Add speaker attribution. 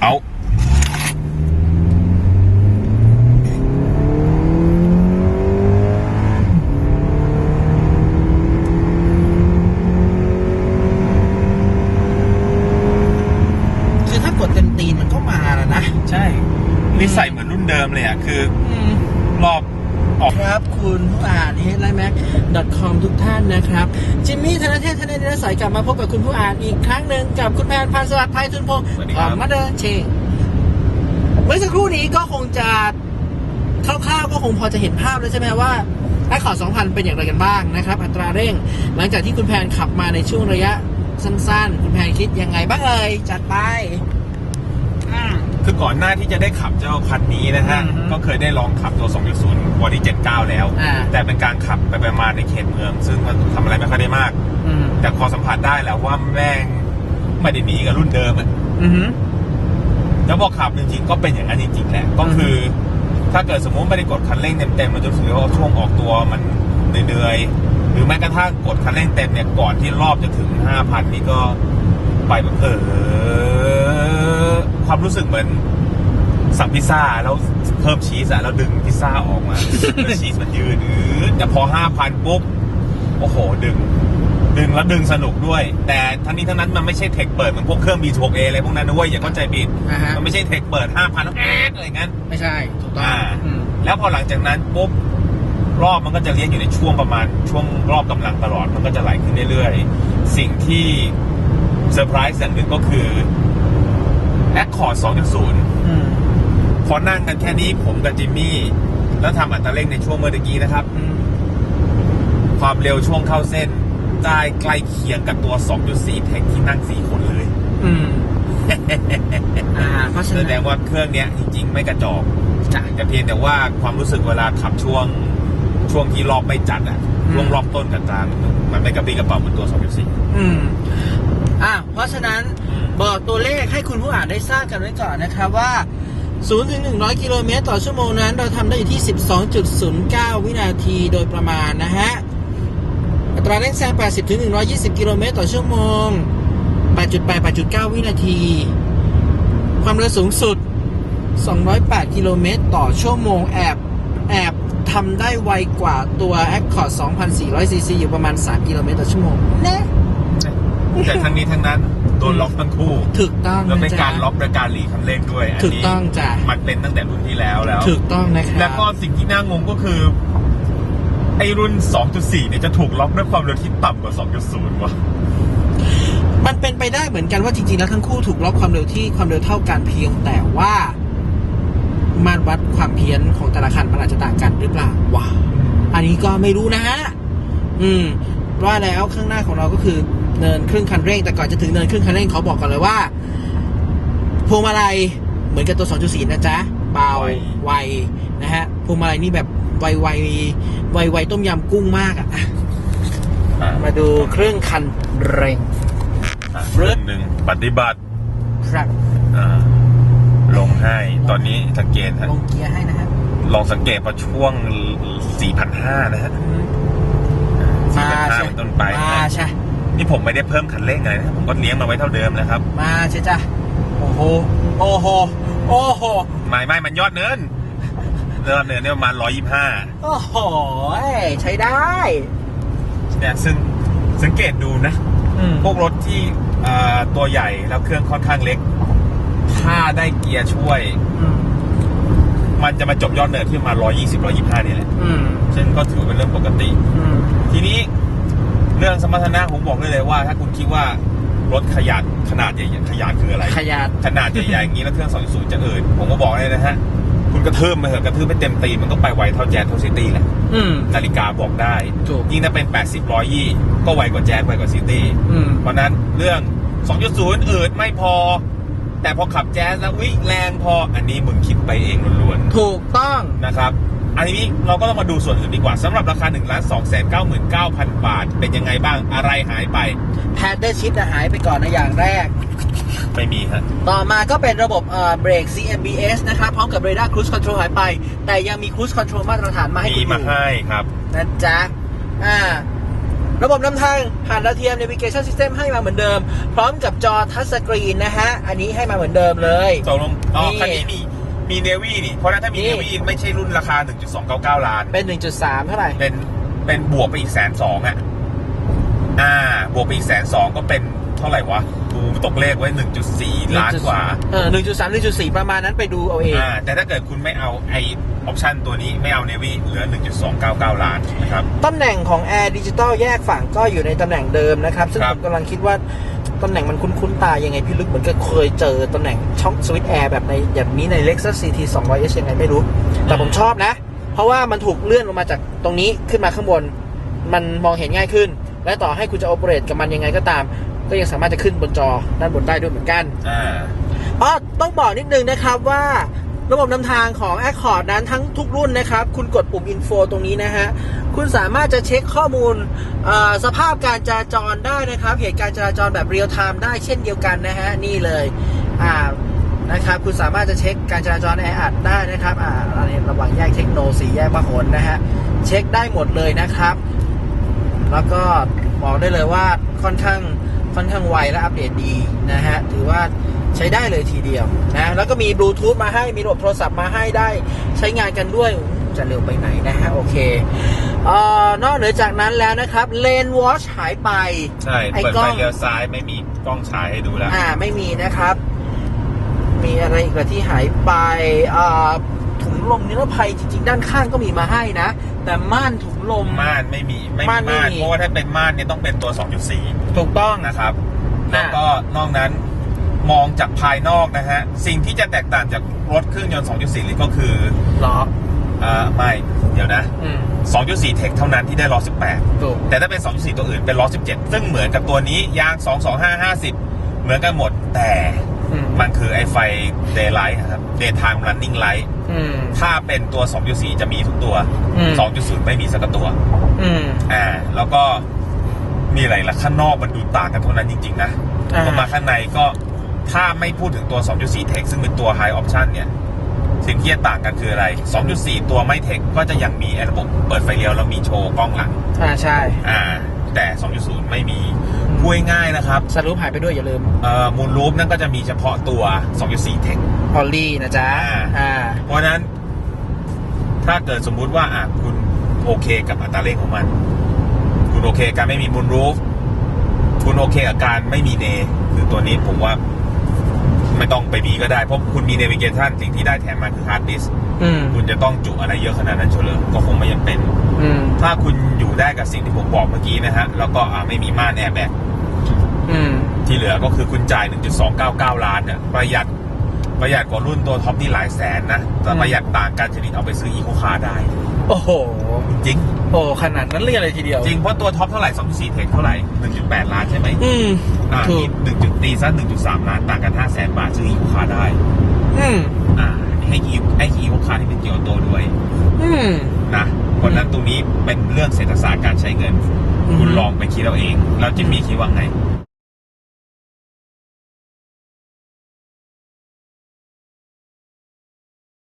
Speaker 1: เอา
Speaker 2: คือถ้ากดเต็มตีนมันก็มาแล้วนะ
Speaker 1: ใช่นิสัยเหมือนรุ่นเดิมเลยอะ คือ
Speaker 2: อื ม
Speaker 1: รอบออก
Speaker 2: ครับคุณผู้อ่าน headlinemac.com ทุกท่านนะครับ จิมมี่ธนเทพธนเดชสายกลับมาพบกับคุณผู้อ่านอีกครั้งหนึ่งกับคุณแพนพันธ์สวัสดิ์ไพทุนพงศ์
Speaker 1: สวัสดี
Speaker 2: อ
Speaker 1: ครั
Speaker 2: อบกมาเดินเชงเมื่อสักครู่นี้ก็คงจะคร่าวๆก็คงพอจะเห็นภาพแล้วใช่ไหมว่าไอ้ขอ2,000 เป็นอย่างไรกันบ้างนะครับ อัตราเร่ง หลังจากที่คุณแพนขับมาในช่วงระยะสั้นๆ คุณแพนคิดยังไงบ้างเอ่ยจัดไปอืม
Speaker 1: คือก่อนหน้าที่จะได้ขับเจ้าคันนี้นะฮะ
Speaker 2: อือฮึ
Speaker 1: ก็เคยได้ลองขับตัว 2.0บอดี้79 แล้ว
Speaker 2: อ่า
Speaker 1: แต่เป็นการขับไปประมาณในเขตเมือง ซึ่งมันทำอะไรไม่ค่อยได้มาก
Speaker 2: อืม
Speaker 1: แต่พอสัมผัสได้แล้วว่าแม่งไม่ได้หนีกับรุ่นเดิมอะ
Speaker 2: อือหือ
Speaker 1: แล้วพอขับจริงๆก็เป็นอย่างนั้นจริงๆแหละก็คือ ถ้าเกิดสมมติไม่ได้กดคันเร่งเต็มๆมันจะรู้สึกว่าช่วงออกตัวมันเหนื่อยๆหรือแม้กระทั่งกดคันเร่งเต็มเนี่ยก่อนที่รอบจะถึง 5,000 นี่ก็ไปแบบเออ ความรู้สึกเหมือนสั่งพิซซ่าแล้วเพิ่มชีสอะแล้วดึงพิซซ่าออกมา แล้วชีสมันยืดอืดแต่พอ5,000ปุ๊บ โอ้โห ดึง ดึงแล้วดึงสนุกด้วย แต่ทั้งนี้ทั้งนั้นมันไม่ใช่เทคเปิดเหมือนพวกเครื่อง B6A อะไรพวกนั้นนะเว้ยอย่าเข้าใจผิด
Speaker 2: อ่าฮะ
Speaker 1: มันไม่ใช่เทคเปิด5,000แล้วแอ๊ดอะไรอย่างนั้น
Speaker 2: ไม่ใช่ ถูกต้อง
Speaker 1: อ่า
Speaker 2: อืม
Speaker 1: แล้วพอหลังจากนั้นปุ๊บรอบมันก็จะเลี้ยงอยู่ในช่วงประมาณช่วงรอบกำลังตลอดมันก็จะไหลขึ้นเรื่อยๆ สิ่งที่เซอร์ไพรส์อย่างหนึ่งก็คือ Accord 2.0
Speaker 2: อืม
Speaker 1: พอนั่งกันแค่นี้ผมกับจิมมี่ แล้วทำอัตราเร่งในช่วงเมื่อกี้นะครับ
Speaker 2: อืม
Speaker 1: ความเร็วช่วงเข้าเส้นได้ใกล้เคียงกับตัว 2.4เทคที่นั่ง 4 คนเลย
Speaker 2: อืมอ่าเพราะฉะ
Speaker 1: แส
Speaker 2: นั้น
Speaker 1: ดงว่าเครื่องเนี้ยจริง ๆ ไม่กระจอก
Speaker 2: จ้ะ
Speaker 1: แต่เพียงแต่ว่าความรู้สึกเวลาขับช่วงช่วงที่รอบไม่จัดอะ
Speaker 2: อืม
Speaker 1: ช่วงรอบต้นกับกลางมันไม่กระปรี้กระเป๋าเหมือนตัว 2.4
Speaker 2: อืมอ่าเพราะฉะนั้น บอกตัวเลขให้คุณผู้อ่านได้ทราบกันไว้ก่อนนะครับว่า 0 ถึง 100 กิโลเมตรต่อชั่วโมงนั้น เราทำได้อยู่ที่ 12.09 วินาทีโดยประมาณนะฮะ อัตราเร่งแซง 80 ถึง 120 กิโลเมตรต่อชั่วโมง 8.8 8.9 วินาที ความเร็วสูงสุด 208 กิโลเมตรต่อชั่วโมงแอบแอบทำได้ไวกว่าตัว Accord 2,400ซีซีอยู่ประมาณ 3 กิโลเมตรต่อชั่วโมงแน่
Speaker 1: แต่ทั้งนี้ทั้งนั้น โดนล็อกทั้งคู่
Speaker 2: ถูกต้อง
Speaker 1: แล้ว
Speaker 2: นะ
Speaker 1: เป็น
Speaker 2: จ๊ะ
Speaker 1: การล็อกโดยการหลีคันเร่งด้วยอัน
Speaker 2: ถูก
Speaker 1: นี้
Speaker 2: ต้องจ้ะ
Speaker 1: มันเป็นตั้งแต่รุ่นที่แล้วแล้ว
Speaker 2: ถูกต้องนะครับ
Speaker 1: แล้วก็สิ่งที่น่างงก็คือไอรุ่น 2.4 เนี่ยจะถูกล็อกด้วยความเร็วที่ต่ำกว่า 2.0 ว่ะ
Speaker 2: มันเป็นไปได้เหมือนกันว่าจริงๆ แล้วทั้งคู่ถูกล็อกความเร็วที่ความเร็วเท่ากันเพียงแต่ว่ามาตรวัดความเพี้ยนของแต่ละคันมันอาจจะต่างกันหรือเปล่าว้าอันนี้ก็ไม่รู้นะฮะ อืม ว่าแล้วข้างหน้าของเราก็คือ เนินครึ่งคันเร่ง แต่ก่อนจะถึงเนินครึ่งคันเร่งเขาบอกก่อนเลยว่าพวงมาลัยเหมือนกับตัว 2.4 นะจ๊ะเบา
Speaker 1: ไว
Speaker 2: ไวนะฮะพวงมาลัยนี่แบบไวไวไวไวต้มยำกุ้งมากอะอะมาดูเครื่องคันเร่ง
Speaker 1: เรื่องหนึ่งปฏิบัติ
Speaker 2: ครับ
Speaker 1: อ่าลงให้ตอนนี้สังเกตฮะ
Speaker 2: ลงเกียร์ให้นะฮะ
Speaker 1: ลองสังเกตพอช่วง 4,500 นะฮะ
Speaker 2: มา
Speaker 1: 4,500
Speaker 2: ใช่
Speaker 1: เป็นต้นไป
Speaker 2: มาใช่
Speaker 1: นี่ผมไม่ได้เพิ่มคันเร่งอะไรนะผมก็เลี้ยงมาไว้เท่าเดิมนะครับ
Speaker 2: มาใช่จ้ะโอ้โห โอ้โห โอ้โห
Speaker 1: ไม่ไม่มันยอดเนินยอดเนินเนี่ยประมาณ125
Speaker 2: โอ้โห ใช้ได้
Speaker 1: เนี่ยซึ่งสังเกตดูนะ
Speaker 2: อืม
Speaker 1: พวกรถที่เอ่อตัวใหญ่แล้วเครื่องค่อนข้างเล็ก ถ้าได้เกียร์ช่วย
Speaker 2: อืม
Speaker 1: มันจะมาจบยอดเนินที่ประมาณ120 125นี่แหละ
Speaker 2: อืม
Speaker 1: ซึ่งก็ถือเป็นเรื่องปกติ
Speaker 2: อืม
Speaker 1: ทีนี้ เรื่องสมรรถนะผมบอกได้เลยว่า ถ้าคุณคิดว่ารถขยาดขนาดใหญ่ๆขยาดคืออะไร
Speaker 2: ขยัน
Speaker 1: ขนาดใหญ่ๆอย่างนี้แล้วเครื่อง2.0จะเอิดผมก็บอกเลยนะฮะคุณกระเทิมมาเถอะกระเทิมไปเต็มตีนมันก็ไปไวเท่าแจ๊สเท่าซิตี้แหละ
Speaker 2: อืม
Speaker 1: นาฬิกาบอกได้
Speaker 2: ถูก
Speaker 1: ยิ่งถ้าเป็น 80ร้อยยี่ก็ไวกว่าแจ๊สไวกว่าซิตี้
Speaker 2: อืม
Speaker 1: เพราะฉะนั้นเรื่อง 2.0อืดไม่พอ แต่พอขับแจ๊สแล้ววิแรงพออันนี้มึงคิดไปเองล้วน
Speaker 2: ถูกต้อง
Speaker 1: ๆนะครับ อันนี้เราก็ต้องมาดูส่วนอื่นดีกว่าสำหรับราคา1 2 9 9 9 0 0บาท เป็นยังไงบ้างอะไรหายไป
Speaker 2: แพดเดอร์ชิดหายไปก่อนนะอย่างแรก
Speaker 1: ไม่มีฮะ
Speaker 2: ต่อมาก็เป็นระบบเอ่อเบรก CMBS นะครับ พร้อมกับ Radar Cruise Control หายไป แต่ยังมี Cruise Control มาตรฐานมาให้
Speaker 1: มี
Speaker 2: คุณอ
Speaker 1: มา
Speaker 2: ยู่
Speaker 1: ให้ครับ
Speaker 2: นะจ๊ะอ่าระบบนำทางผ่านดาวเทียม Navigation System ให้มาเหมือนเดิม พร้อมกับจอทัชสกรีนนะฮะ อันนี้ให้มาเหมือนเดิมเลย
Speaker 1: ตกลงอ๋อ
Speaker 2: นี่
Speaker 1: คันนี้มี มีเนวี่นี่ เพราะฉะนั้นถ้ามี
Speaker 2: นี่
Speaker 1: เนวี่ไม่ใช่รุ่นราคา 1.299 ล้าน
Speaker 2: เป็น 1.3 เท่าไหร่
Speaker 1: เป็นเป็นบวกไปอีกแสนสองอะ อ่า บวกไปอีกแสนสองก็เป็นเท่าไหร่วะดูตกเลขไว้ 1.4 ล้านกว่า
Speaker 2: เออ1.3 1.4 ประมาณนั้นไปดูเอาเอง
Speaker 1: อ่า แต่ถ้าเกิดคุณไม่เอาไอออปชันตัวนี้ไม่เอาเนวี่เหลือ 1.299 ล้านนะครับ
Speaker 2: ตำแหน่งของ Air Digital แยกฝั่งก็อยู่ในตำแหน่งเดิมนะครับ ซึ่ง
Speaker 1: ครั
Speaker 2: ผ
Speaker 1: บ
Speaker 2: มกำลังคิดว่า ตำแหน่งมันคุ้นๆตายังไงพี่ลึกเหมือนกับเคยเจอตำแหน่งช่องสวิตช์แอร์แบบในแบบนี้ใน Lexus CT 200S ยังไงไม่รู้ แต่ผมชอบนะ เพราะว่ามันถูกเลื่อนลงมาจากตรงนี้ขึ้นมาข้างบน มันมองเห็นง่ายขึ้น และต่อให้คุณจะโอเปเรตกับมันยังไงก็ตาม ก็ยังสามารถจะขึ้นบนจอด้านบนได้ด้วยเหมือนกัน
Speaker 1: อ่า
Speaker 2: อ๋อต้องบอกนิดนึงนะครับว่า ระบบนำทางของ Accord นั้นทั้งทุกรุ่นนะครับ คุณกดปุ่ม Info ตรงนี้นะฮะ คุณสามารถจะเช็คข้อมูลสภาพการจราจรได้นะครับ เหตุการณ์จราจรแบบเรียลไทม์ได้เช่นเดียวกันนะฮะ นี่เลยอ่านะครับ คุณสามารถจะเช็คการจราจรแออัดได้นะครับอ่าอันนี้ระหว่างแยกเทคโนสีแยกพหลนะฮะ เช็คได้หมดเลยนะครับ แล้วก็บอกได้เลยว่าค่อนข้างค่อนข้างไวและอัปเดตดีนะฮะ ถือว่า ใช้ได้เลยทีเดียวนะแล้วก็มีบลูทูธมาให้มีระบบโทรศัพท์มาให้ได้ใช้งานกันด้วยอืมจะเร็วไปไหนนะฮะโอเคเอ่อนอกเหนือจากนั้นแล้วนะครับเลนวอชหายไป
Speaker 1: ใช่
Speaker 2: ไอ้
Speaker 1: เปิด
Speaker 2: กล้
Speaker 1: ไฟ
Speaker 2: อง
Speaker 1: เลี้ยวซ้ายไม่มีกล้องฉายให้ดูแล้ว
Speaker 2: อ่าไม่มีนะครับ มีอะไรอีกล่ะที่หายไปอ่าถุงลมนิรภัยจริง ๆ ด้านข้างก็มีมาให้นะ แต่ม่านถุงลม
Speaker 1: ม่านไม่มีไม่มี
Speaker 2: ม่านไม่
Speaker 1: ม่าน
Speaker 2: มี
Speaker 1: เพราะว่าถ้าเป็นม่านเนี่ยต้องเป็นตัว 2.4
Speaker 2: ถูกต้อง
Speaker 1: นะครับ
Speaker 2: อ่า
Speaker 1: แล้วก็นอกนั้น มองจากภายนอกนะฮะ สิ่งที่จะแตกต่างจากรถเครื่องยนต์ 2.4 ลิตรก็คือ
Speaker 2: ล้อ
Speaker 1: อ่าไม่ เดี๋ยวนะ
Speaker 2: อืม
Speaker 1: 2.4 เทคเท่านั้นที่ได้ล้อ
Speaker 2: ถูก
Speaker 1: 18 แต่ถ้าเป็น 2.4 ตัวอื่นเป็นล้อ 17 ซึ่งเหมือนกับตัวนี้ยาง 225 50 เหมือนกันหมด แต่
Speaker 2: อืม
Speaker 1: มันคือไอไฟ daylight ครับ daytime running light
Speaker 2: อืม
Speaker 1: ถ้าเป็นตัว 2.4 จะมีทุกตัว
Speaker 2: อืม
Speaker 1: 2.0 ไม่มีสักตัว
Speaker 2: อืม
Speaker 1: อ่า แล้วก็มีอะไรล่ะข้างนอกมันดูต่างกันเท่านั้นจริง ๆ นะ
Speaker 2: อ่า
Speaker 1: พอมาข้างในก็ ถ้าไม่พูดถึงตัว 2.4 Tech ซึ่งเป็นตัว High Option เนี่ย สิ่งที่จะต่างกันคืออะไร 2.4 ตัวไม่ Tech ก็จะยังมีระบบเปิดไฟเลี้ยวแล้วมีโชว์กล้องหลัง
Speaker 2: อ่าใช่
Speaker 1: อ่า แต่ 2.0 ไม่มีพูดง่ายๆนะครับ
Speaker 2: สรุปหายไปด้วยอย่าลืม
Speaker 1: เอ่อมูลรูปนั่นก็จะมีเฉพาะตัว 2.4 Tech
Speaker 2: พอลลี่นะจ๊ะ
Speaker 1: อ่า
Speaker 2: อ่า
Speaker 1: เพราะฉะนั้น ถ้าเกิดสมมุติว่าอะคุณโอเคกับอัตราเร่งของมัน คุณโอเคกับการไม่มีมูลรูฟคุณโอเคกับการไม่มีเนคือตัวนี้ผมว่า ไม่ต้องไปมีก็ได้ เพราะคุณมีเนวิเกชันสิ่งที่ได้แถมมาคือฮาร์ดดิส
Speaker 2: อืม
Speaker 1: คุณจะต้องจุอะไรเยอะขนาดนั้นเฉลยก็คงไม่จำเป็น
Speaker 2: อืม
Speaker 1: ถ้าคุณอยู่ได้กับสิ่งที่ผมบอกเมื่อกี้นะฮะ แล้วก็อ่าไม่มีม่านแอร์แบ็ก
Speaker 2: อืม
Speaker 1: ที่เหลือก็คือคุณจ่าย 1.299 ล้านเนี่ยประหยัดประหยัดกว่ารุ่นตัวท็อปที่หลายแสนนะแต่
Speaker 2: อืม
Speaker 1: ประหยัดต่างกันชนิดเอาไปซื้ออีโคคาร์ได้
Speaker 2: โอ้โห
Speaker 1: จริง
Speaker 2: โอ้ขนาดนั้นเลยอะไรทีเดียว
Speaker 1: จริง เพราะตัวท็อปเท่าไหร่2.4เทคเท่าไหร่ 1.8 ล้านใช่ไหม
Speaker 2: อืม
Speaker 1: อ่า
Speaker 2: ถู
Speaker 1: มี
Speaker 2: ก
Speaker 1: หนึ่งจุดตีซะ1.3 ล้านต่างกัน5แสนบาทซื้ออีโคคาร์ได้
Speaker 2: อืม
Speaker 1: อ่าให้อีให้อีโคคาร์ที่เป็นเกียวโตด้วย
Speaker 2: อืม
Speaker 1: นะเพราะฉะนั้นตรงนี้เป็นเรื่องเศรษฐศาสตร์การใช้เงิน
Speaker 2: อืม
Speaker 1: คุณลองไปคิดเอาเอง แล้วจิมมี่คิดว่าไง